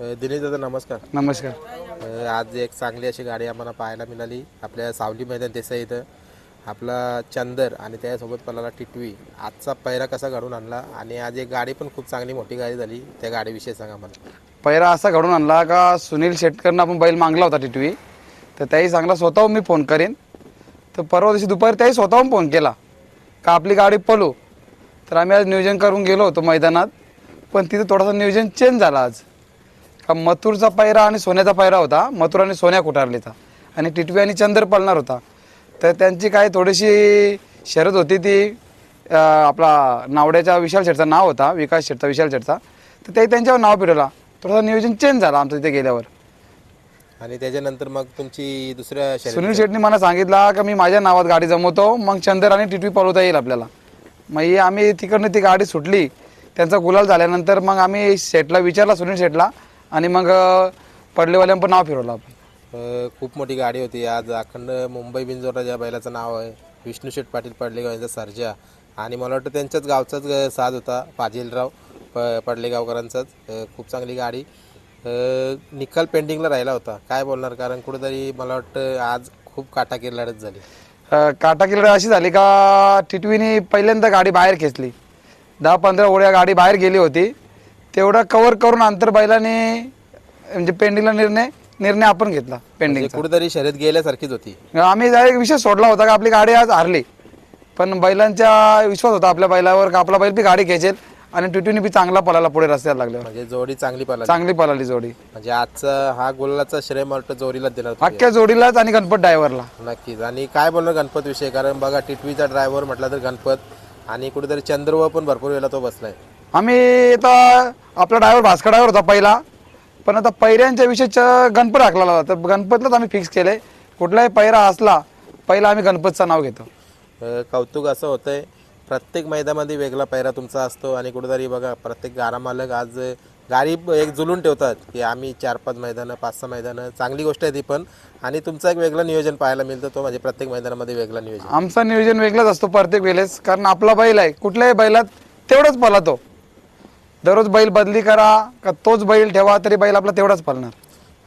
दिनेश दादा नमस्कार. नमस्कार. अ, आज एक चांगली अशी गाडी आम्हाला पाहायला मिळाली. आपल्या सावली मैदान देसाई इथं. आपला चंदर आणि त्याच्यासोबत पलाला टिटवी. आजचा पैरा कसा घडून आणला? आणि आज एक गाडी पण खूप चांगली मोठी गाडी झाली. त्या गाडीविषयी सांगा मला. पहिला असा घडून आणला का सुनील शेटकरनं आपण बैल मागला होता टिटवी. तर त्याही सांगला स्वतःहून मी फोन करेन. तर परवा दिवशी दुपारी त्याही स्वतःहून फोन केला का आपली गाडी पळू. तर आम्ही आज नियोजन करून गेलो होतो मैदानात. पण तिथं थोडंसं नियोजन चेंज झालं आज. का मथुरचा पायरा आणि सोन्याचा पायरा होता. मथुर आणि सोन्या कुटारलीचा आणि टिटवी आणि चंदर पळणार होता. तर त्यांची काय थोडीशी शरद होती ती आपला नावड्याच्या विशाल शेठचा नाव होता विकास शेठचा विशाल शेठचा. तर ते त्यांच्यावर नाव फिरवला. थोडंसं नियोजन चेंज झालं आमचं तिथे गेल्यावर. आणि त्याच्यानंतर मग तुमची दुसऱ्या सुनील शेट्टी मला सांगितला का मी माझ्या नावात गाडी जमवतो मग चंदर आणि टिटवी पळवता येईल आपल्याला. मग ही आम्ही तिकडनं ती गाडी सुटली. त्यांचा गुलाल झाल्यानंतर मग आम्ही शेटला विचारला सुनील शेटला आणि मग पडलेवाल्यां पण नाव फिरवलं आपण. अ, खूप मोठी गाडी होती. आज अखंड मुंबई बिंजोरला ज्या बैलाचं नाव आहे विष्णू शेठ पाटील पडलेगाव यांचा सर्जा. आणि मला वाटतं त्यांच्याच गावचाच अ, साज होता पाजीलराव प पडलेगावकरांचाच. अ, खूप चांगली गाडी. अ, निकाल पेंडिंगला राहिला होता. काय बोलणार? कारण कुठेतरी मला वाटतं आज खूप काटाकीर लढत झाली. अं, काटाकिलड अशी झाली का टिटवीने पहिल्यांदा गाडी बाहेर खेचली. दहा पंधरा ओळ्या गाडी बाहेर गेली होती. तेवढं कव्हर करून अंतर बैलाने म्हणजे पेंडिंगला निर्णय निर्णय आपण घेतला पेंडिंग म्हणजे कुठेतरी शर्यत गेल्यासारखीच होती. आम्ही डायरेक्ट विषय सोडला होता का आपली गाडी आज हारली. पण बैलांचा विश्वास होता आपल्या बैलावर का आपला बैल बी गाडी खेचेल आणि टिटूने बी चांगला पळायला पुढे रस्त्याला लागल्यावर. म्हणजे जोडी चांगली पळाली. चांगली पळाली जोडी. म्हणजे आजचा हा गोलाचा श्रेय मला जोडीला तुम्ही. अख्ख्या जोडीलाच आणि गणपत ड्रायव्हरला नक्कीच. आणि काय बोलणार गणपत विषय? कारण बघा टिटवीचा ड्रायव्हर म्हटला तर गणपत आणि कुठेतरी चंद्रव पण भरपूर वेळेला तो बसलाय. आम्ही आता आपला ड्रायव्हर भास्कर ड्रायव्हर होता पहिला. पण आता पैऱ्यांच्या विषयीचा गणपत होता. तर गणपतलाच आम्ही फिक्स केले कुठलाही पैरा असला पहिला आम्ही गणपतचं नाव घेतो. अ, कौतुक असं होतंय. प्रत्येक मैदानामध्ये वेगळा पैरा तुमचा असतो आणि कुठेतरी बघा प्रत्येक गारा मालक आज गाडी एक जुलून ठेवतात की आम्ही चार पाच मैदानं पाच सहा मैदानं चांगली गोष्ट आहे ती पण. आणि तुमचं एक वेगळं नियोजन पाहायला मिळतं तो म्हणजे प्रत्येक मैदानामध्ये वेगळं नियोजन. आमचं नियोजन वेगळंच असतो प्रत्येक वेळेस. कारण आपला बैल आहे कुठल्याही बैलात तेवढंच पळतो. दररोज बैल बदली करा का तोच बैल ठेवा तरी बैल आपला तेवढाच पळणार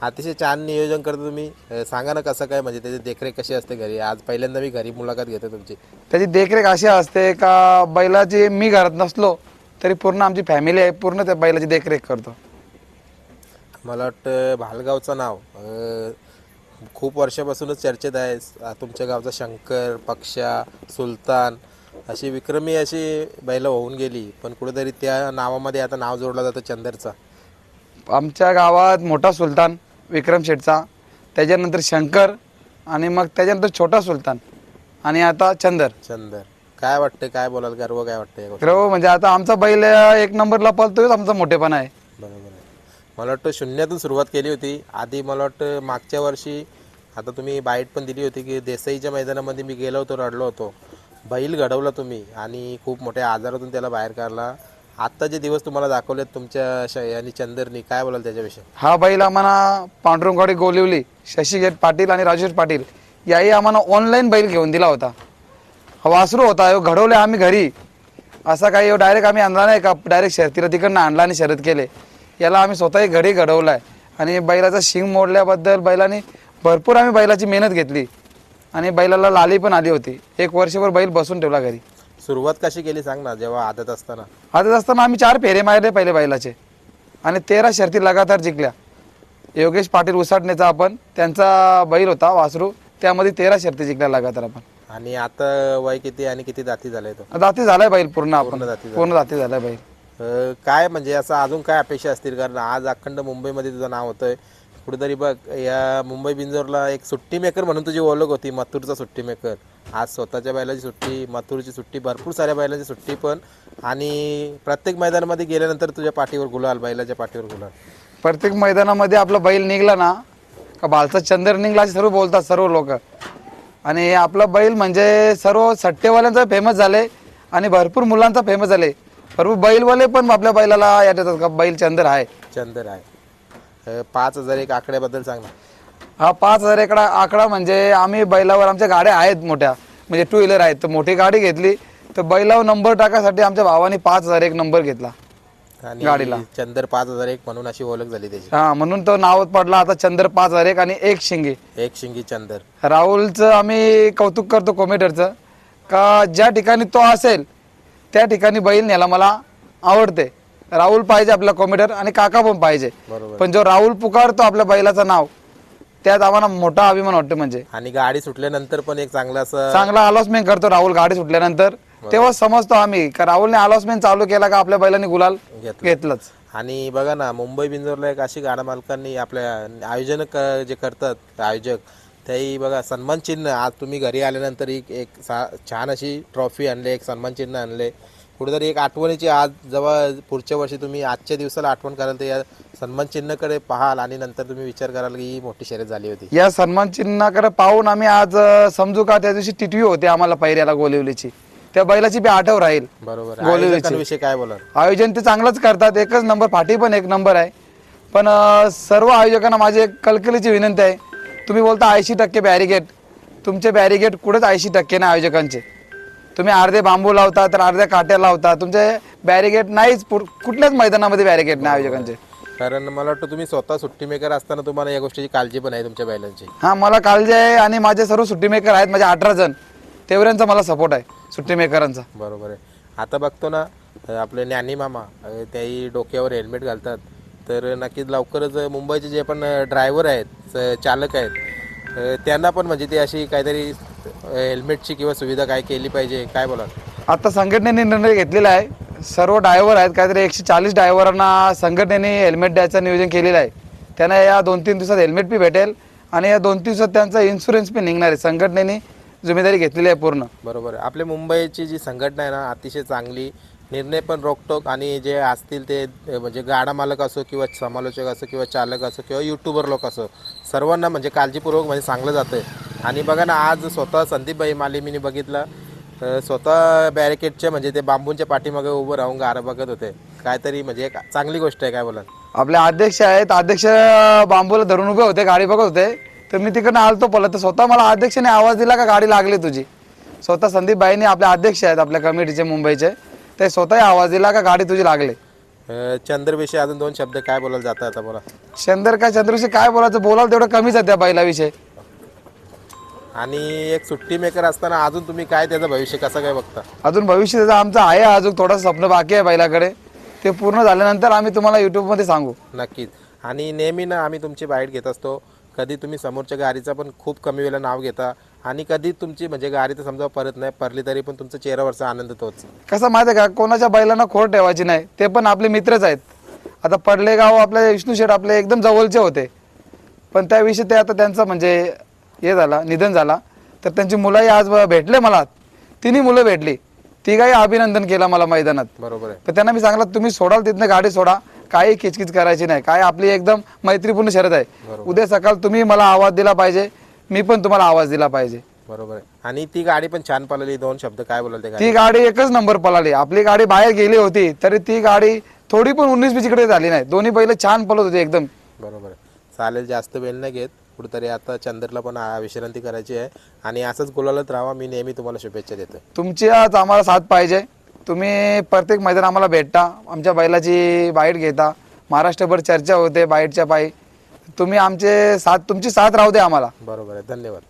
अतिशय छान नियोजन करतो तुम्ही. अ, सांगा ना कसं काय म्हणजे त्याची देखरेख कशी असते घरी? आज पहिल्यांदा मी घरी मुलाखत घेतो तुमची. त्याची देखरेख अशी असते का बैलाची मी घरात नसलो तरी पूर्ण आमची फॅमिली आहे पूर्ण त्या बैलाची देखरेख करतो. मला वाटतं भालगावचं नाव अ, खूप वर्षापासूनच चर्चेत आहे. तुमच्या गावचा शंकर पक्षा सुलतान अशी विक्रमी अशी बैल होऊन गेली पण कुठेतरी त्या नावामध्ये आता नाव जोडलं जातं चंदरचा. आमच्या गावात मोठा सुलतान विक्रम शेठचा त्याच्यानंतर शंकर आणि मग त्याच्यानंतर छोटा सुलतान आणि आता चंदर. चंदर. काय वाटतं काय बोलाल? गर्व काय वाटतं या ग्रह म्हणजे आता आमचा बैल एक नंबरला पळतोय आमचा मोठेपणा आहे. बरोबर आहे. मला वाटतं शून्यातून सुरुवात केली होती. आधी मला वाटतं मागच्या वर्षी आता तुम्ही बाईट पण दिली होती की देसाईच्या मैदानामध्ये मी गेलो होतो रडलो होतो. बैल घडवला तुम्ही आणि खूप मोठ्या आजारातून त्याला बाहेर काढला. आत्ता जे दिवस तुम्हाला दाखवलेत तुमच्या श आणि चंदरनी काय बोलाल त्याच्याविषयी? हा बैल आम्हाला पांडुरंगवाडी गोलिवली शशीगेट पाटील आणि राजेश पाटील याही आम्हाला ऑनलाईन बैल घेऊन दिला होता. हा वासरू होता ह्यो घडवले आम्ही घरी. असा काही डायरेक्ट आम्ही आणला नाही का डायरेक्ट शर्तीला तिकडनं आणला आणि शर्यत केले. याला आम्ही स्वतःही घरी घडवलाय. आणि बैलाचा शिंग मोडल्याबद्दल बैलाने भरपूर आम्ही बैलाची मेहनत घेतली. आणि बैलाला लाली पण आली होती. एक वर्षभर बैल बसून ठेवला घरी. सुरुवात कशी केली सांग ना जेव्हा आदत असताना? आता असताना आम्ही चार फेरे मारले पहिले बैलाचे. आणि तेरा शर्ती लगातार जिंकल्या. योगेश पाटील उसाटण्याचा आपण त्यांचा बैल होता वासरू. त्यामध्ये तेरा शर्ती जिंकल्या लगातार आपण. आणि आता वय किती आणि किती दाती झालाय तो? दाती झालाय बैल पूर्ण आपण. पूर्ण दाती पूर्ण दाती झालाय बैल. काय म्हणजे असं अजून काय अपेक्षा असतील? कारण आज अखंड मुंबईमध्ये तुझं नाव होतंय. कुठेतरी बघ या मुंबई बिंजोरला एक सुट्टी मेकर म्हणून तुझी ओळख होती मथुरचा सुट्टी मेकर आज स्वतःच्या बैलाची सुट्टी मथुरची सुट्टी भरपूर साऱ्या बैलांची सुट्टी पण. आणि प्रत्येक मैदानामध्ये गेल्यानंतर तुझ्या पाठीवर गुलाल बैलाच्या पाठीवर गुलाल. प्रत्येक मैदानामध्ये आपला बैल निघला ना का बालचा चंद्र निघला असे सर्व बोलतात सर्व लोक. आणि आपला बैल म्हणजे सर्व सट्टेवाल्यांचा फेमस झाले आणि भरपूर मुलांचा फेमस झाले. भरपूर बैलवाले पण आपल्या बैलाला यात येतात का बैल चंद्र आहे. चंदर आहे. पाच हजार एक आकड्याबद्दल सांग ना. हा पाच हजार एकडा आकडा म्हणजे आम्ही बैलावर आमच्या गाड्या आहेत मोठ्या. म्हणजे टू व्हीलर आहेत. तर मोठी गाडी घेतली तर बैलावर नंबर टाकायसाठी आमच्या भावाने पाच हजार एक नंबर घेतला. आणि गाडीला. चंदर पाच हजार एक म्हणून अशी ओळख झाली त्याची. हा म्हणून तो नाव पडला. आता चंद्र पाच हजार एक आणि एक शिंगे. एक शिंगी चंदर. राहुलचं आम्ही कौतुक करतो कॉमेडरचं का ज्या ठिकाणी तो असेल त्या ठिकाणी बैल न्यायला मला आवडते. राहुल पाहिजे आपला कॉमेडर आणि काका पण पाहिजे. बरोबर. पण जो राहुल पुकारतो आपल्या बैलाचं नाव त्यात आम्हाला मोठा अभिमान वाटतो म्हणजे. आणि गाडी सुटल्यानंतर पण एक चांगलं असं चांगला अनाउन्समेंट करतो राहुल गाडी सुटल्यानंतर. तेव्हा समजतो आम्ही का राहुलने अनाउन्समेंट चालू केला का आपल्या बैलांनी गुलाल घेतलं. घेतलंच. आणि बघा ना मुंबई बिंजोरला एक अशी गाडा मालकांनी आपल्या आयोजन क- जे करतात आयोजक त्याही बघा सन्मान चिन्ह आज तुम्ही घरी आल्यानंतर एक एक सा छान अशी ट्रॉफी आणले एक सन्मान चिन्ह आणले. कुठेतरी एक आठवणीची आज जेव्हा पुढच्या वर्षी तुम्ही आजच्या दिवसाला आठवण कराल तर या सन्मान चिन्हकडे पाहाल आणि नंतर तुम्ही विचार कराल की ही मोठी शर्यत झाली होती. या सन्मान चिन्हाकडे पाहून आम्ही आज अं, समजू का त्या दिवशी टिटवी होते आम्हाला पैऱ्याला गोलिवलीची. त्या बैलाची बी आठव राहील बरोबर. गोलिवलीची. आयोजकांविषयी काय बोलाल? आयोजन ते चांगलंच करतात एकच नंबर फाटी पण एक नंबर आहे. पण अं, सर्व आयोजकांना माझी एक कलकलीची विनंती आहे. तुम्ही बोलता ऐंशी टक्के बॅरिगेट तुमचे बॅरिगेट कुठेच ऐंशी टक्के नाही आयोजकांचे. तुम्ही अर्धे बांबू लावता तर अर्ध्या काट्या लावता. तुमचे बॅरिगेट नाहीच कुठल्याच मैदानामध्ये बॅरिगेट नाही आयोजकांचे. कारण मला वाटतं तुम्ही स्वतः सुट्टी मेकर असताना तुम्हाला या गोष्टीची काळजी पण आहे तुमच्या बैलांची. हा मला काळजी आहे आणि माझे सर्व सुट्टी मेकर आहेत माझे अठरा जण. तेवढ्यांचा मला सपोर्ट आहे सुट्टी मेकरांचा बरोबर आहे. आता बघतो ना अ, आपले ज्ञानी मामा अ, त्याही डोक्यावर हेल्मेट घालतात. तर नक्कीच लवकरच मुंबईचे जे पण ड्रायव्हर आहेत चालक आहेत अ, त्यांना पण म्हणजे ती अशी काहीतरी हेल्मेटची किंवा सुविधा काय केली पाहिजे? काय बोला आता संघटनेने निर्णय घेतलेला आहे. सर्व ड्रायव्हर आहेत. काहीतरी एकशे चाळीस ड्रायव्हरांना संघटनेने हेल्मेट द्यायचं नियोजन केलेलं आहे. त्यांना या दोन तीन दिवसात हेल्मेट बी भेटेल आणि या दोन तीन दिवसात त्यांचा इन्शुरन्स बी निघणार आहे. संघटनेने जिम्मेदारी घेतलेली आहे पूर्ण. बरोबर आहे. आपल्या मुंबईची जी संघटना आहे ना अतिशय चांगली. निर्णय पण रोखटोक आणि जे असतील ते म्हणजे गाडा मालक असो किंवा समालोचक असो किंवा चालक असो किंवा युट्यूबर लोक असो सर्वांना म्हणजे काळजीपूर्वक म्हणजे चांगलं जातं आणि बघा ना आज स्वतः संदीपभाई मालिमीने बघितलं. अ, स्वतः बॅरिकेडच्या म्हणजे ते बांबूंच्या पाठीमागे उभं राहून गारं बघत होते. काहीतरी म्हणजे एक चांगली गोष्ट आहे काय बोला आपले अध्यक्ष आहेत अध्यक्ष बांबूला धरून उभे होते गाडी बघत होते. तर मी तिकडनं आलतो पळत तर स्वतः मला अध्यक्षाने आवाज दिला का गाडी लागली तुझी? स्वतः संदीप भाईने आपले अध्यक्ष आहेत आपल्या कमिटीचे मुंबईचे. ते स्वतःही आवाज दिला का गाडी तुझी लागली? अ, चंद्रविषयी अजून दोन शब्द काय बोलायला जातात आता बोला. चंद्र काय चंद्रशी काय बोलायचं? बोलाल तेवढं कमीच आहे त्या बैलाविषयी आणि एक सुट्टी मेकर असताना अजून तुम्ही काय त्याचं भविष्य कसं काय बघता? अजून भविष्य त्याचं आमचं आहे अजून थोडं स्वप्न बाकी आहे बैलाकडे. ते पूर्ण झाल्यानंतर आम्ही तुम्हाला युट्यूबमध्ये सांगू. नक्कीच. आणि नेहमी ना आम्ही तुमची बाईट घेत असतो. कधी तुम्ही समोरच्या गाडीचं पण खूप कमी वेळेला नाव घेता आणि कधी तुमची म्हणजे गाडी तर समजा परत नाही परली तरी पण तुमचा चेहऱ्यावरचा आनंद तोच. कसं माहिती आहे का? कोणाच्या बैलांना खोड ठेवायची नाही ते पण आपले मित्रच आहेत. आता पडले गाव आपले विष्णू शेठ आपले एकदम जवळचे होते. पण त्याविषयी ते आता त्यांचं म्हणजे हे झाला निधन झाला. तर त्यांची मुलंही आज भेटले मला. तिन्ही मुलं भेटली. तिघाही अभिनंदन केलं मला मैदानात. बरोबर आहे. त्यांना मी सांगलं तुम्ही सोडाल तिथनं गाडी सोडा. काही किचकिच करायची नाही. काय आपली एकदम मैत्रीपूर्ण शरद आहे. उद्या सकाळ तुम्ही मला आवाज दिला पाहिजे. मी पण तुम्हाला आवाज दिला पाहिजे. बरोबर आहे. आणि ती गाडी पण छान पळाली. दोन शब्द काय बोलाल ते गाडी ती एकच नंबर पळाली. आपली गाडी बाहेर गेली होती तरी ती गाडी थोडी पण उन्नीस बीसकडे झाली नाही. दोन्ही बैल छान पळत होते एकदम. बरोबर आहे. चालेल जास्त वेळ नाही घेत. कुठेतरी आता चंद्रला पण आ, विश्रांती करायची आहे. आणि असंच गुलालत राहा मी नेहमी तुम्हाला शुभेच्छा देतो तुमची आज आम्हाला साथ पाहिजे. तुम्ही प्रत्येक मैदान आम्हाला भेटता आमच्या बैलाची बाईट घेता. महाराष्ट्रभर चर्चा होते बाईटच्या पायी. तुम्ही आमचे साथ तुमची साथ राहू दे आम्हाला. बरोबर आहे. धन्यवाद.